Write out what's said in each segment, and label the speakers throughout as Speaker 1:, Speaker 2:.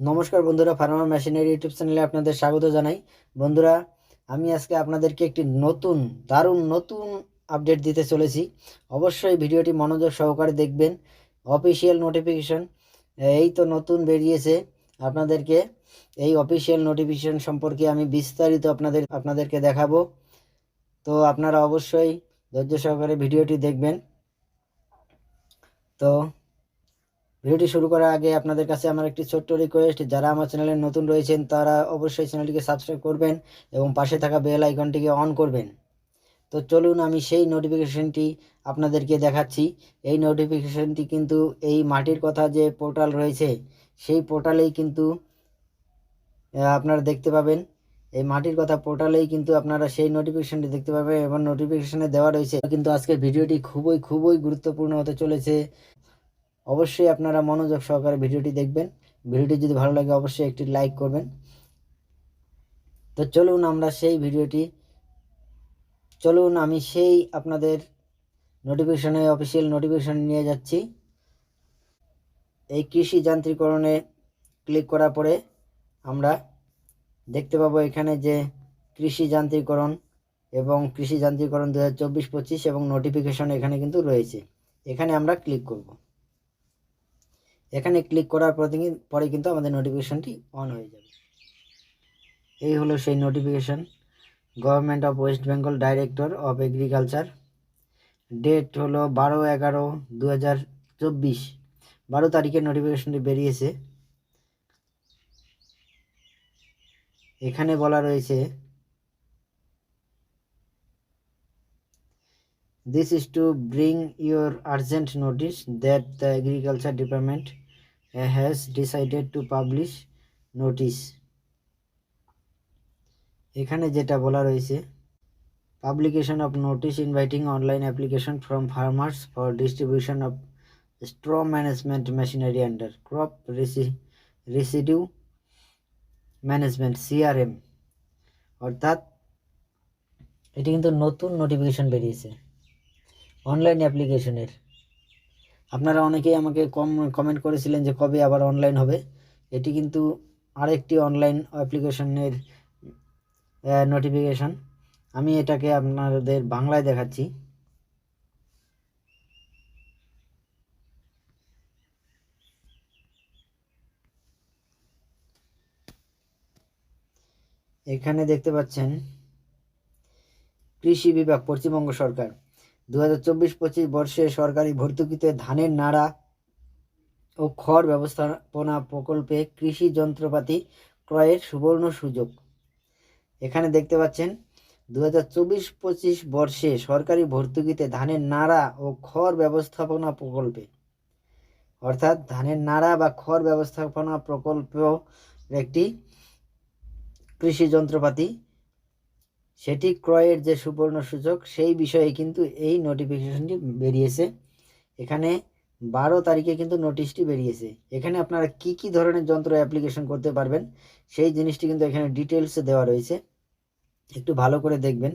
Speaker 1: নমস্কার বন্ধুরা farmer machinery YouTube চ্যানেলে আপনাদের স্বাগত জানাই। বন্ধুরা, আমি আজকে আপনাদেরকে একটি নতুন, দারুণ নতুন আপডেট দিতে চলেছি। অবশ্যই ভিডিওটি মনোযোগ সহকারে দেখবেন অফিসিয়াল নোটিফিকেশন এই তো নতুন বেরিয়েছে আপনাদেরকে। এই অফিসিয়াল নোটিফিকেশন সম্পর্কে আমি বিস্তারিত আপনাদের, আপনাদেরকে দেখাবো। তো আপনারা অবশ্যই ধৈর্য সহকারে ভিডিওটি দেখবেন। তো ভিডিওটি শুরু করার আগে আপনাদের কাছে আমার একটি ছোট্ট রিকোয়েস্ট যারা আমার চ্যানেলে নতুন রয়েছেন, তারা অবশ্যই চ্যানেলটিকে সাবস্ক্রাইব করবেন এবং পাশে থাকা বেল আইকনটিকে অন করবেন। তো চলুন আমি সেই নোটিফিকেশনটি আপনাদেরকে দেখাচ্ছি। এই নোটিফিকেশনটি কিন্তু এই মাটির কথা যে পোর্টাল রয়েছে, সেই পোর্টালেই কিন্তু আপনারা দেখতে পাবেন। এই মাটির কথা পোর্টালেই কিন্তু আপনারা সেই নোটিফিকেশনটি দেখতে পাবেন এবং নোটিফিকেশনে দেওয়া রয়েছে। কিন্তু আজকের ভিডিওটি খুবই খুবই গুরুত্বপূর্ণ হতে চলেছে। অবশ্যই আপনারা মনোযোগ সহকারে ভিডিওটি দেখবেন। ভিডিওটি যদি ভালো লাগে, অবশ্যই একটি লাইক করবেন। তো চলুন আমরা সেই ভিডিওটি, চলুন আমি সেই আপনাদের নোটিফিকেশনে অফিসিয়াল নোটিফিকেশন নিয়ে যাচ্ছি। এই কৃষি যান্ত্রিকরণে ক্লিক করার পরে আমরা দেখতে পাবো এখানে যে কৃষি যান্ত্রিকরণ এবং কৃষি যান্ত্রিকরণ দু হাজার চব্বিশ পঁচিশ এবং নোটিফিকেশন এখানে কিন্তু রয়েছে। এখানে আমরা ক্লিক করব। এখানে ক্লিক করার পরে পরে কিন্তু আমাদের নোটিফিকেশানটি অন হয়ে যাবে। এই হলো সেই notification government of West Bengal director of agriculture date হলো বারো এগারো দু হাজার চব্বিশ। বারো তারিখের নোটিফিকেশানটি বেরিয়েছে। এখানে বলা রয়েছে, This is to bring your urgent notice that the Agriculture Department has decided to publish notice. এখানে যেটা বলা রয়েছে publication of notice inviting online application from farmers for distribution of straw management machinery under crop residue management CRM অর্থাৎ, এটি কিন্তু নতুন notification বেরিয়েছে। Online অ্যাপ্লিকেশনের আপনারা অনেকেই আমাকে কম কমেন্ট করেছিলেন যে কবে আবার অনলাইন হবে। এটি কিন্তু আরেকটি অনলাইন অ্যাপ্লিকেশনের নোটিফিকেশন আমি এটাকে আপনাদের বাংলায় দেখাচ্ছি। এখানে দেখতে পাচ্ছেন কৃষি বিভাগ, পশ্চিমবঙ্গ সরকার। দু হাজার চব্বিশ পঁচিশ বর্ষে সরকারি ভর্তুকিতে ধানের নাড়া ও খড় ব্যবস্থাপনা প্রকল্পে কৃষি যন্ত্রপাতি ক্রয়ের সুবর্ণ সুযোগ। এখানে দেখতে পাচ্ছেন দু হাজার চব্বিশ পঁচিশ বর্ষে সরকারি ভর্তুকিতে ধানের নাড়া ও খড় ব্যবস্থাপনা প্রকল্পে, অর্থাৎ ধানের নাড়া বা খড় ব্যবস্থাপনা প্রকল্প একটি কৃষি যন্ত্রপাতি সেটি ক্রয়ের যে সুবর্ণ সুযোগ সেই বিষয়ে কিন্তু এই নোটিফিকেশনটি বেরিয়েছে। এখানে বারো তারিখে কিন্তু নোটিশটি বেরিয়েছে। এখানে আপনারা কি কি ধরনের যন্ত্র অ্যাপ্লিকেশন করতে পারবেন, সেই জিনিসটি কিন্তু এখানে ডিটেলসে দেওয়া রয়েছে। একটু ভালো করে দেখবেন।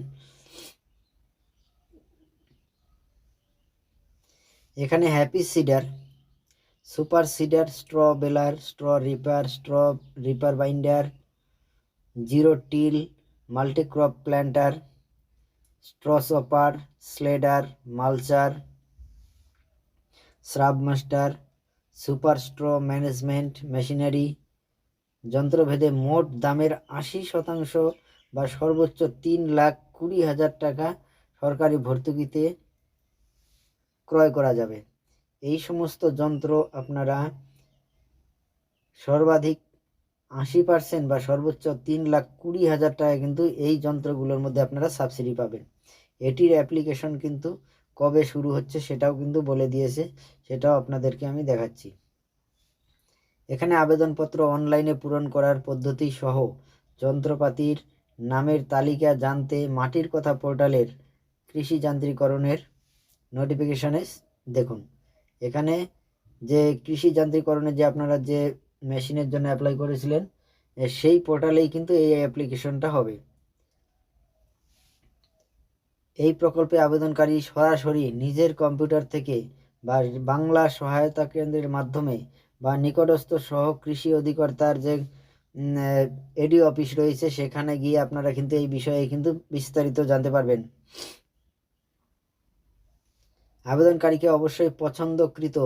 Speaker 1: এখানে happy seeder super seeder straw baler straw reaper straw reaper binder zero till multicrop planter straw chopper shredder, mulcher shrub master super straw management machinery, যন্ত্রভেদে মোট দামের আশি শতাংশ বা সর্বোচ্চ তিন লাখ কুড়ি হাজার টাকা সরকারি ভর্তুকিতে ক্রয় করা যাবে। এই সমস্ত যন্ত্র আপনারা সর্বাধিক আশি পার্সেন্ট বা সর্বোচ্চ তিন লাখ কুড়ি হাজার টাকা কিন্তু এই যন্ত্রগুলোর মধ্যে আপনারা সাবসিডি পাবেন। এটির অ্যাপ্লিকেশন কিন্তু কবে শুরু হচ্ছে সেটাও কিন্তু বলে দিয়েছে, সেটাও আপনাদেরকে আমি দেখাচ্ছি। এখানে আবেদনপত্র অনলাইনে পূরণ করার পদ্ধতি সহ যন্ত্রপাতির নামের তালিকা জানতে মাটির কথা পোর্টালের কৃষি যান্ত্রিকরণের নোটিফিকেশানে দেখুন। এখানে যে কৃষি যান্ত্রিকরণে যে আপনারা যে মেশিনের জন্য অ্যাপ্লাই করেছিলেন সেই পোর্টালেই কিন্তু এই অ্যাপ্লিকেশনটা হবে। এই প্রকল্পে আবেদনকারী সরাসরি নিজের কম্পিউটার থেকে বা বাংলা সহায়তা কেন্দ্রের মাধ্যমে বা নিকটস্থ সহ কৃষি অধিকর্তার যে এডি অফিস রয়েছে, সেখানে গিয়ে আপনারা কিন্তু এই বিষয়ে কিন্তু বিস্তারিত জানতে পারবেন। আবেদনকারীকে অবশ্যই পছন্দকৃত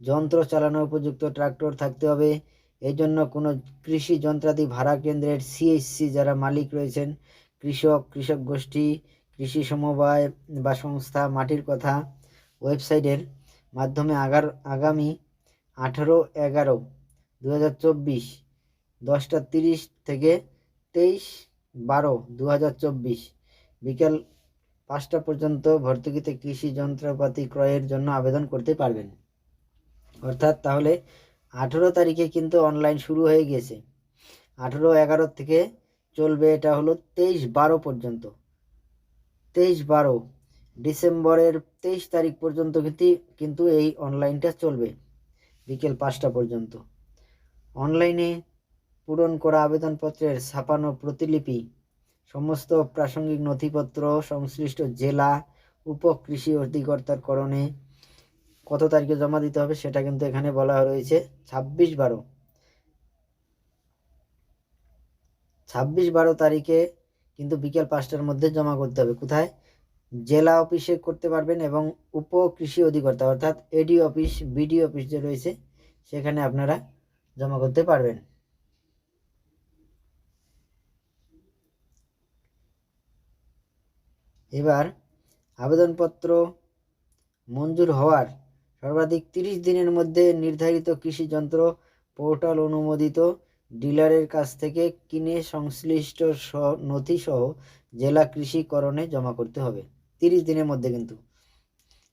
Speaker 1: যন্ত্র চালানোর উপযুক্ত ট্রাক্টর থাকতে হবে। এই জন্য কোনো কৃষি যন্ত্রাদি ভাড়া কেন্দ্রের সিএসসি যারা মালিক রয়েছেন, কৃষক কৃষক গোষ্ঠী, কৃষি সমবায় বা সংস্থা, মাটির কথা, ওয়েবসাইটের মাধ্যমে আগার, আগামী আঠেরো এগারো দু হাজার চব্বিশ, দশটা তিরিশ থেকে তেইশ বারো দু হাজার চব্বিশ, বিকেল পাঁচটা পর্যন্ত ভর্তুকিতে কৃষি যন্ত্রপাতি ক্রয়ের জন্য আবেদন করতে পারবেন। অর্থাৎ তাহলে আঠেরো তারিখে কিন্তু অনলাইন শুরু হয়ে গিয়েছে আঠেরো এগারো থেকে চলবে এটা হলো তেইশ বারো পর্যন্ত। তেইশ বারো ডিসেম্বরের তেইশ তারিখ পর্যন্ত কিন্তু কিন্তু এই অনলাইনটা চলবে, বিকেল পাঁচটা পর্যন্ত। অনলাইনে পূরণ করা আবেদনপত্রের ছাপানো প্রতিলিপি, সমস্ত প্রাসঙ্গিক নথিপত্র, সংশ্লিষ্ট জেলা, উপকৃষি অধিকর্তার করণে কত তারিখে জমা দিতে হবে সেটা কিন্তু এখানে বলা রয়েছে ছাব্বিশ বারো। ছাব্বিশ বারো তারিখে কিন্তু বিকেল পাঁচটার মধ্যে জমা করতে হবে। কোথায়? জেলা অফিসে করতে পারবেন এবং উপ কৃষি অধিকর্তা অর্থাৎ এডি অফিস, বিডি অফিস যে রয়েছে সেখানে আপনারা জমা করতে পারবেন। এবার আবেদনপত্র মঞ্জুর হওয়ার সর্বাধিক তিরিশ দিনের মধ্যে নির্ধারিত কৃষি যন্ত্র পোর্টাল অনুমোদিত ডিলারের কাছ থেকে কিনে সংশ্লিষ্ট নথি সহ জেলা কৃষিকরণে জমা করতে হবে। তিরিশ দিনের মধ্যে কিন্তু।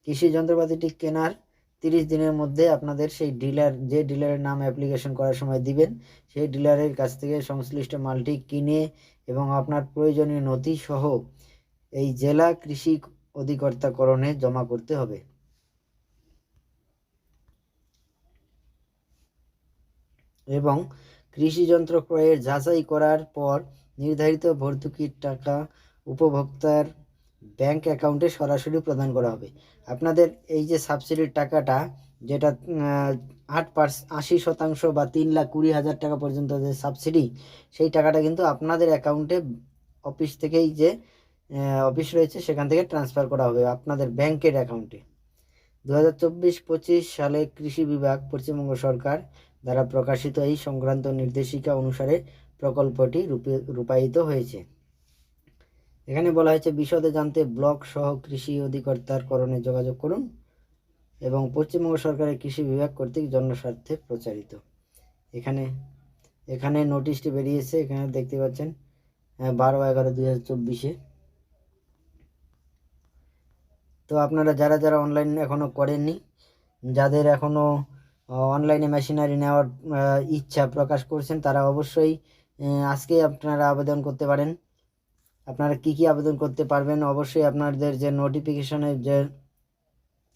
Speaker 1: কৃষি যন্ত্রপাতিটি কেনার তিরিশ দিনের মধ্যে আপনাদের সেই ডিলার, যে ডিলারের নাম অ্যাপ্লিকেশন করার সময় দিবেন, সেই ডিলারের কাছ থেকে সংশ্লিষ্ট মালটি কিনে এবং আপনার প্রয়োজনীয় নথি সহ এই জেলা কৃষি অধিকর্তাকরণে জমা করতে হবে। এবং কৃষি যন্ত্র ক্রয়ের যাচাই করার পর নির্ধারিত ভর্তুকির টাকা উপভোক্তার ব্যাংক অ্যাকাউন্টে সরাসরি প্রদান করা হবে। আপনাদের এই যে সাবসিডির টাকাটা, যেটা আট পার্স, আশি শতাংশ বা তিন লাখ কুড়ি হাজার টাকা পর্যন্ত যে সাবসিডি, সেই টাকাটা কিন্তু আপনাদের অ্যাকাউন্টে অফিস থেকেই যে অফিস রয়েছে, সেখান থেকে ট্রান্সফার করা হবে আপনাদের ব্যাংকের অ্যাকাউন্টে। দু হাজার চব্বিশ পঁচিশ সালে কৃষি বিভাগ, পশ্চিমবঙ্গ সরকার দ্বারা প্রকাশিত এই সংক্রান্ত নির্দেশিকা অনুসারে প্রকল্পটি রূপে, রূপায়িত হয়েছে। এখানে বলা হয়েছে, বিশদে জানতে ব্লক সহ কৃষি অধিকর্তার করণে যোগাযোগ করুন এবং পশ্চিমবঙ্গ সরকারের কৃষি বিভাগ কর্তৃক জনস্বার্থে প্রচারিত। এখানে এখানে নোটিশটি বেরিয়েছে, এখানে দেখতে পাচ্ছেন বারো এগারো দুই হাজার চব্বিশে। তো আপনারা যারা যারা অনলাইন এখনও করেননি, যাদের এখনও অনলাইনে মেশিনারি নেওয়ার ইচ্ছা প্রকাশ করছেন, তারা অবশ্যই আজকে আপনারা আবেদন করতে পারেন। আপনারা কি কি আবেদন করতে পারবেন, অবশ্যই আপনাদের যে নোটিফিকেশনে যে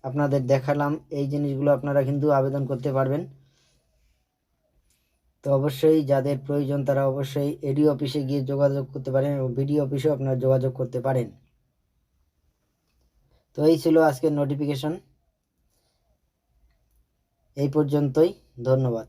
Speaker 1: আপনাদের দেখালাম, এই জিনিসগুলো আপনারা কিন্তু আবেদন করতে পারবেন। তো অবশ্যই যাদের প্রয়োজন, তারা অবশ্যই এডি অফিসে গিয়ে যোগাযোগ করতে পারেন এবং বিডি অফিসেও আপনারা যোগাযোগ করতে পারেন। তো এই ছিল আজকের নোটিফিকেশন এই পর্যন্তই ধন্যবাদ।